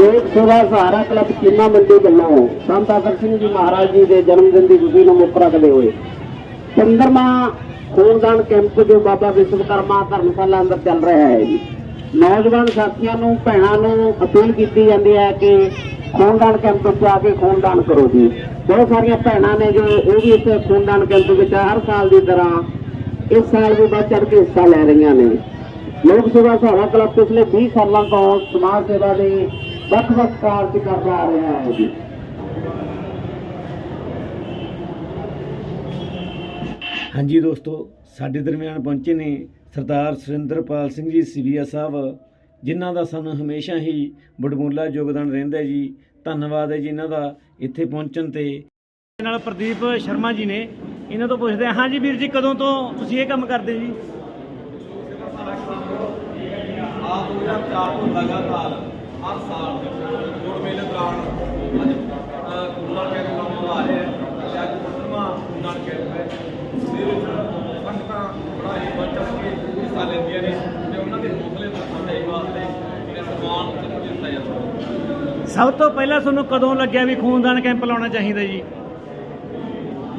ਲੋਕ ਸੇਵਾ ਸਹਾਰਾ ਕਲੱਬ ਚੀਮਾ ਮੰਡੀ ਵੱਲੋਂ ਸੰਤ ਆਦਰ ਸਿੰਘ ਜੀ ਮਹਾਰਾਜ ਜੀ ਦੇ ਜਨਮ ਦਿਨ ਦੀ ਖੁਸ਼ੀ ਨੂੰ ਮੁੱਖ ਰੱਖਦੇ ਹੋਏ 15ਵਾਂ ਖੂਨਦਾਨ ਕੈਂਪ ਜੋ ਬਾਬਾ ਵਿਸ਼ਵਕਰਮਾ ਧਰਮਸ਼ਾਲਾ ਅੰਦਰ ਚੱਲ ਰਿਹਾ ਹੈ ਜੀ। ਨੌਜਵਾਨ ਸਾਥੀਆਂ ਨੂੰ, ਭੈਣਾਂ ਨੂੰ ਅਪੀਲ ਕੀਤੀ ਜਾਂਦੀ ਹੈ ਕਿ ਖੂਨਦਾਨ ਕੈਂਪ ਵਿੱਚ ਆ ਕੇ ਖੂਨਦਾਨ ਕਰੋ ਜੀ। ਬਹੁਤ ਸਾਰੀਆਂ ਭੈਣਾਂ ਨੇ ਜੋ ਉਹ ਵੀ ਇਸ ਖੂਨਦਾਨ ਕੈਂਪ ਵਿੱਚ ਹਰ ਸਾਲ ਦੀ ਤਰ੍ਹਾਂ ਇਸ ਸਾਲ ਵੀ ਵੱਧ ਚੜ ਕੇ ਹਿੱਸਾ ਲੈ ਰਹੀਆਂ ਨੇ। ਲੋਕ ਸੇਵਾ ਸਹਾਰਾ ਕਲੱਬ ਪਿਛਲੇ 20 ਸਾਲਾਂ ਤੋਂ ਸਮਾਜ ਸੇਵਾ ਦੇ ਵੱਖ-ਵੱਖ ਕਾਰਜ ਕਰਦਾ ਆ ਰਿਹਾ ਹੈ ਜੀ। ਹਾਂਜੀ ਦੋਸਤੋ ਸਾਡੇ ਦਰਮਿਆਨ ਪਹੁੰਚੇ ਨੇ ਸਰਦਾਰ ਸੁਰਿੰਦਰਪਾਲ ਸਿੰਘ ਜੀ ਸਿਵੀਆ ਸਾਹਿਬ ਜਿਨ੍ਹਾਂ ਦਾ ਸਾਨੂੰ ਹਮੇਸ਼ਾ ਹੀ ਬੜਮੁੱਲਾ ਯੋਗਦਾਨ ਰਹਿੰਦਾ ਜੀ। ਧੰਨਵਾਦ ਹੈ ਜੀ ਇਹਨਾਂ ਦਾ ਇੱਥੇ ਪਹੁੰਚਣ ਤੇ। ਨਾਲ ਪ੍ਰਦੀਪ ਸ਼ਰਮਾ ਜੀ ਨੇ। ਇਹਨਾਂ ਤੋਂ ਪੁੱਛਦੇ ਹਾਂ ਹਾਂਜੀ ਵੀਰ ਜੀ ਕਦੋਂ ਤੋਂ ਤੁਸੀਂ ਇਹ ਕੰਮ ਕਰਦੇ ਜੀ? ਆ 2004 ਤੋਂ ਲਗਾਤਾਰ ਹਰ ਸਾਲ ਜੋੜ ਮੇਲੇ ਦੌਰਾਨ ਅੱਜ ਕੁੰਡਾ ਕੈਂਪ ਲਾਉਣ ਆ ਰਹੇ ਹੈ ਅੱਜ ਪੰਦਰਵਾਂ ਕੁੰਡਾ ਕੈਂਪ ਹੈ ਜਿਹਦੇ ਵਿੱਚ ਸੰਗਤਾਂ ਬੜਾ ਹੀ ਚੜ੍ਹ ਕੇ ਹਿੱਸਾ ਲੈਂਦੀਆਂ ਨੇ ਤੇ ਉਹਨਾਂ ਦੇ ਹੌਸਲੇ ਵਧਾਉਣ ਵਾਸਤੇ ਤੇ ਸਨਮਾਨ ਦਿੱਤਾ ਜਾਂਦਾ ਸਭ ਤੋਂ ਪਹਿਲਾਂ ਤੁਹਾਨੂੰ ਕਦੋਂ ਲੱਗਿਆ ਵੀ ਖੂਨਦਾਨ ਕੈਂਪ ਲਾਉਣਾ ਚਾਹੀਦਾ ਜੀ?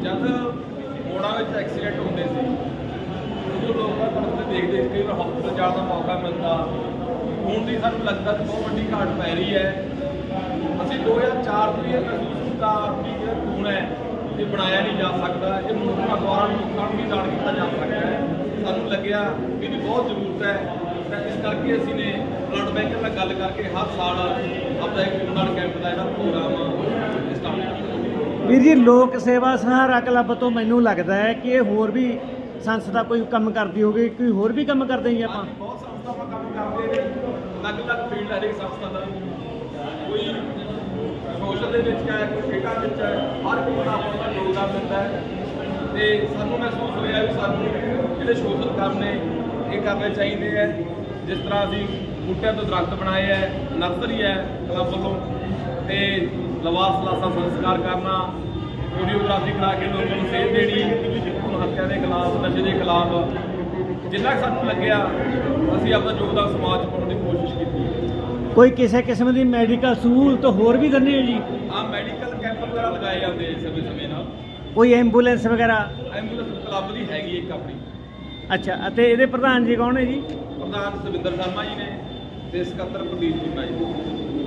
ਜਦ ਮੋੜਾਂ ਵਿੱਚ ਐਕਸੀਡੈਂਟ ਹੁੰਦੇ ਸੀ ਉਦੋਂ ਲੋਕਾਂ ਤੇ ਦੇਖਦੇ ਸੀ ਕਿ ਹਸਪਤਾਲ ਜਾਣ ਦਾ ਮੌਕਾ ਮਿਲਦਾ ਹੁਣ ਦੀ ਸਾਨੂੰ ਲੱਗਦਾ ਕਿ ਬਹੁਤ ਵੱਡੀ ਘਾਟ ਪੈ ਰਹੀ ਹੈ। ਅਸੀਂ 2004 ਤੋਂ ਹੀ ਇਹ ਮਹਿਸੂਸ ਕੀਤਾ ਕਿ ਇਹ ਖੂਨ ਹੈ ਇਹ ਬਣਾਇਆ ਨਹੀਂ ਜਾ ਸਕਦਾ। ਇਹ ਮਨੁੱਖਾਂ ਦੁਆਰਾ ਲੋਕਾਂ ਨੂੰ ਵੀ ਦਾਨ ਕੀਤਾ ਜਾ ਸਕਦਾ ਹੈ। ਸਾਨੂੰ ਲੱਗਿਆ ਕਿ ਇਹਦੀ ਬਹੁਤ ਜ਼ਰੂਰਤ ਹੈ। ਤਾਂ ਇਸ ਕਰਕੇ ਅਸੀਂ ਨੇ ਬਲੱਡ ਬੈਂਕ ਨਾਲ ਗੱਲ ਕਰਕੇ ਹਰ ਸਾਲ ਆਪਦਾ ਇੱਕ ਖੂਨਦਾਨ ਕੈਂਪ ਦਾ ਜਿਹੜਾ ਪ੍ਰੋਗਰਾਮ ਸਟਾਰਟ ਕੀਤਾ ਵੀਰ ਜੀ ਲੋਕ ਸੇਵਾ ਸਹਾਰਾ ਕਲੱਬ ਤੋਂ ਮੈਨੂੰ ਲੱਗਦਾ ਹੈ ਕਿ ਇਹ ਹੋਰ ਵੀ ਸੰਸਥਾ ਕੋਈ ਕੰਮ ਕਰਦੀ ਹੋਵੇ ਕੋਈ ਹੋਰ ਵੀ ਕੰਮ ਕਰਦੇ ਜੀ ਆਪਾਂ ਹਾਂਜੀ, ਬਹੁਤ ਸੰਸਥਾਵਾਂ ਕੰਮ ਕਰਦੇ ਅਲੱਗ-ਅਲੱਗ ਫੀਲਡ ਹਰੇਕ ਸੰਸਥਾ ਦਾ। ਕੋਈ ਸੋਸ਼ਲ ਦੇ ਵਿੱਚ ਹੈ, ਕੋਈ ਖੇਡਾਂ ਵਿੱਚ ਹੈ, ਹਰ ਕੋਈ ਆਪਣਾ ਆਪਣਾ ਯੋਗਦਾਨ ਦਿੰਦਾ ਹੈ। ਤੇ ਸਾਨੂੰ ਮਹਿਸੂਸ ਹੋਇਆ ਵੀ ਸਾਨੂੰ ਜਿਹੜੇ ਸੋਸ਼ਲ ਕੰਮ ਨੇ, ਇਹ ਕਰਨੇ ਚਾਹੀਦੇ ਹੈ। ਜਿਸ ਤਰ੍ਹਾਂ ਅਸੀਂ ਬੂਟਿਆਂ ਤੋਂ ਦਰਖਤ ਬਣਾਏ ਹੈ ਨਰਸਰੀ ਹੈ ਕਲੱਬ ਵੱਲੋਂ। ਤੇ ਲਵਾਸ ਲਾਸਾ ਸੰਸਕਾਰ ਕਰਨਾ ਵੀਡੀਓਗ੍ਰਾਫੀ ਕਰਾ ਕੇ ਲੋਕਾਂ ਨੂੰ ਸੇਧ ਦੇਣੀ, ਹੁਣ ਹੱਤਿਆ ਦੇ ਖਿਲਾਫ, ਨਸ਼ੇ ਦੇ ਖਿਲਾਫ ਜਿੰਨਾ ਸਾਨੂੰ ਲੱਗਿਆ ਅਸੀਂ ਆਪਣਾ ਯੋਗਦਾਨ ਸਮਾਜ ਪਾਉਣ ਦੀ ਕੋਸ਼ਿਸ਼ ਕੀਤੀ ਕੋਈ ਕਿਸੇ ਕਿਸਮ ਦੀ ਮੈਡੀਕਲ ਸਹੂਲਤ ਹੋਰ ਵੀ ਦਿੰਦੇ ਹੋ ਜੀ? ਆ ਮੈਡੀਕਲ ਕੈਂਪ ਵਗੈਰਾ ਲਗਾਏ ਜਾਂਦੇ ਸਮੇਂ ਸਮੇਂ ਨਾਲ। ਕੋਈ ਐਂਬੂਲੈਂਸ ਵਗੈਰਾ? ਐਂਬੂਲੈਂਸ ਕਲੱਬ ਦੀ ਹੈਗੀ ਇੱਕ ਆਪਣੀ। ਅੱਛਾ ਅਤੇ ਇਹਦੇ ਪ੍ਰਧਾਨ ਜੀ ਕੌਣ ਹੈ ਜੀ? ਪ੍ਰਧਾਨ ਸੁਵਿੰਦਰ ਸ਼ਰਮਾ ਜੀ ਨੇ ਤੇ ਸਕੱਤਰ ਪ੍ਰਦੀਪ ਜੀ ਭਾਈ